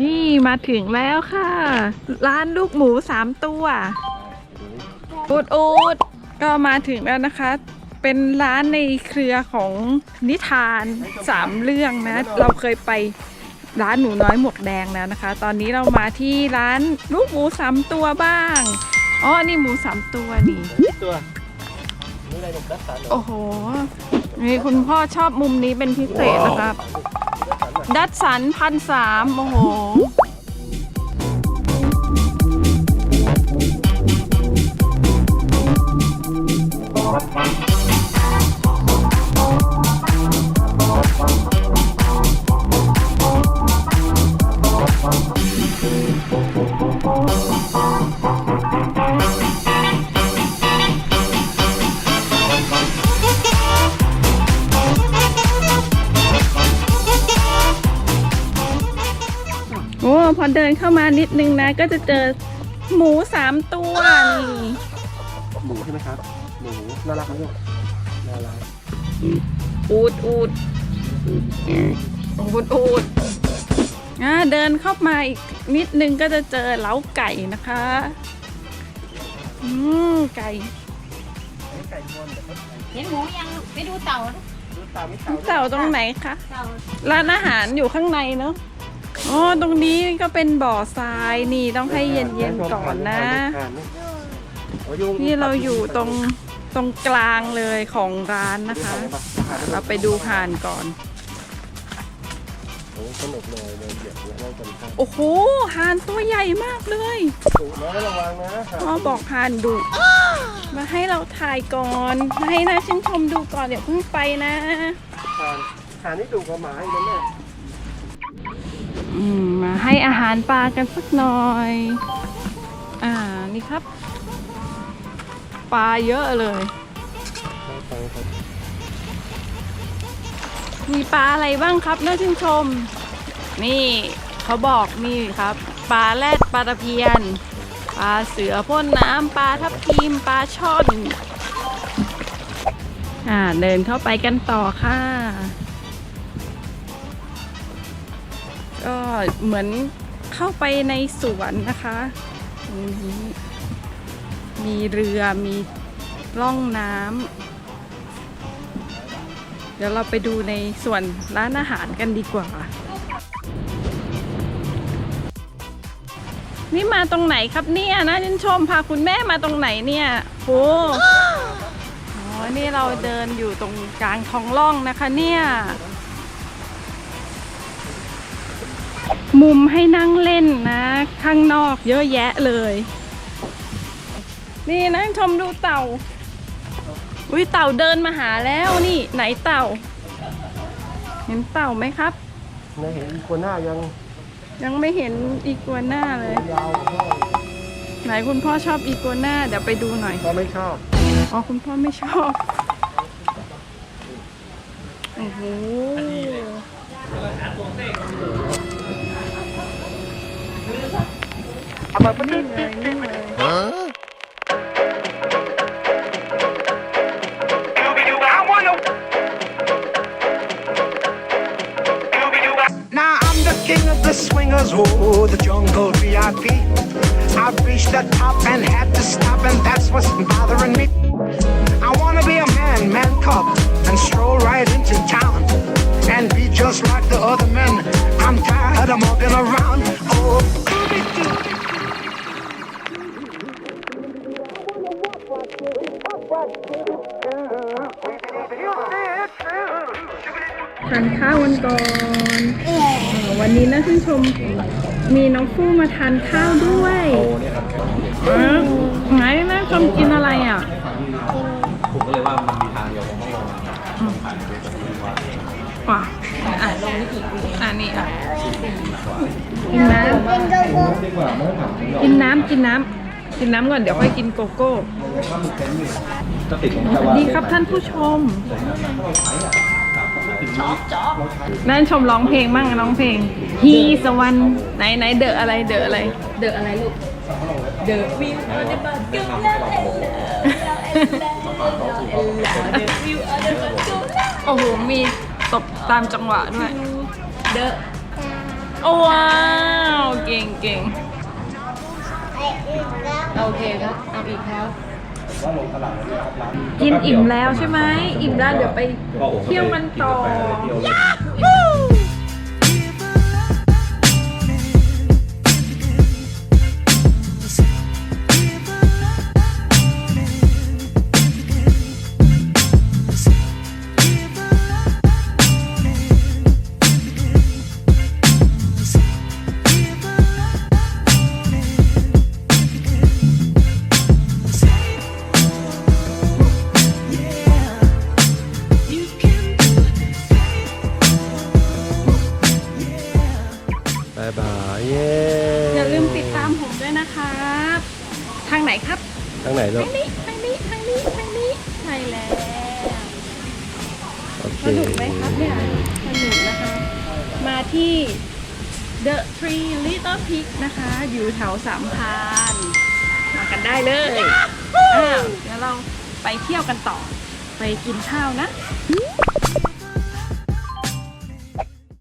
นี่มาถึงแล้วค่ะ ร้านลูกหมูสามตัวอูดอูดก็มาถึงแล้วนะคะ เป็นร้านในเครือของนิทานสามเรื่องนะ เราเคยไปร้านหนูน้อยหมวกแดงแล้วนะคะ ตอนนี้เรามาที่ร้านลูกหมูสามตัวบ้าง อ๋อ นี่หมูสามตัวนี่ตัวนี่อะไรหนุ่มดักสันเหรอโอ้โห นี่คุณพ่อชอบมุมนี้เป็นพิเศษนะครับ ดัดสันพันสามโอ้โห พอเดินเข้ามานิดนึงนะ ก็จะเจอหมูสามตัวนี่หมูใช่ไหมครับ หมูน่ารักไหมลูกน่ารักอูดอูดอูดอูดอ่าเดินเข้ามาอีกนิดนึงก็จะเจอเล้าไก่นะคะอืมไก่ไก่งอนเดี๋ยวเขาเห็นหมูยังไปดูเต่านะดูตามไม่เต่าเต่าตรงไหนคะเต่าร้านอาหารอยู่ข้างในเนอะ อ๋อตรงนี้ก็เป็นบ่อทรายนี่ต้องให้เย็นๆก่อนนะ นี่เราอยู่ตรงตรงกลางเลยของร้านนะคะ เราไปดูห่านก่อนโอ้สนุกเลยเลยเหยียบแล้วนั่งกันข้างโอ้โหห่านตัวใหญ่มากเลยถูกนะระวังนะพ่อบอกห่านดุมาให้เราถ่ายก่อนมาให้น่าชื่นชมดูก่อนเดี๋ยวเพิ่งไปนะ ทานทานนี่ดูกว่าหมาอีกนะแม่อืม มาให้อาหารปลากันสักหน่อย อ่า นี่ครับ ปลาเยอะเลยให้ฟังครับมีปลาอะไรบ้างครับน่าชื่นชม นี่เขาบอกนี่ครับ ปลาแรดปลาตะเพียน ปลาเสือพ่นน้ำปลาทับทิมปลาช่อน อ่า เดินเข้าไปกันต่อค่ะ ก็เหมือนเข้าไปในสวนนะคะตรงนี้มีเรือมีล่องน้ำเดี๋ยวเราไปดูในส่วนร้านอาหารกันดีกว่า นี่มาตรงไหนครับเนี่ยนะชื่นชมพาคุณแม่มาตรงไหนเนี่ยโหอ๋อนี่เราเดินอยู่ตรงกลางท้องร่องนะคะเนี่ย มุมให้นั่งเล่นนะ ข้างนอกเยอะแยะเลย นี่นั่งชมดูเต่าอุ้ยเต่าเดินมาหาแล้วนี่ ไหนเต่า เห็นเต่าไหมครับในเห็นอีกัวหน้ายังยังไม่เห็นอีกัวน่าเลย ยาวกว่าพ่อไหนคุณพ่อชอบอีกัวน่าเดี๋ยวไปดูหน่อยพ่อไม่ชอบอ๋อคุณพ่อไม่ชอบโอ้โห Huh? Now I'm the king of the swingers, oh, the jungle VIP. I've reached the top and had to stop, and that's what's bothering me. I wanna be a man, man cub, and stroll right into town and be just like the other men. I'm tired of mugging around. ทานข้าววันก่อนเออวันนี้นะท่านชมมีน้องฟูมาทานข้าวด้วยเออไหนนะชมกินอะไรอะผมก็เลยว่ามันมีทางเดียวผมต้องลองผ่านดูตรงนี้ว่าว่ะอะลงนี่อีกอะนี่อะกินน้ำดีกว่าไม่ต้องถามผมหรอกกินน้ำกินน้ำ กินน้ำก่อนเดี๋ยวค่อยกินโกโก้ถ้ามันเป็นอยู่ก็ติดของสแต่วัว่าสดีครับท่านผู้ชมนั่นชมร้องเพลงมั่งร้องเพลงฮีสวรรค์ไหนไหนเดอะอะไรเดอะอะไร เดอะอะไรลูกเดอะวิวออเดอร์บัตกูลาเอลลาเอลลาเอลลาเดอะวิวออเดอร์บัตกูลาโอ้โหมีตบตามจังหวะด้วย เดอะโอ้ว้าวก่งเก่ง โอเคครับเอาอีกครับว่าลงตลาดแล้วนะครับร้านกินอิ่มแล้วใช่ไหมอิ่มแล้วเดี๋ยวไปเที่ยวกันต่อ ครับทางไหนลูกทางนี้ทางนี้ทางนี้ทางนี้ใช่แล้วโอเคสนุกไหมครับเนี่ยสนุกนะคะ มาที่ The Three Little Pig นะคะ อยู่แถวสามพรานมากันได้เลยอ้าวเดี๋ยวเราไปเที่ยวกันต่อ ไปกินข้าวนะ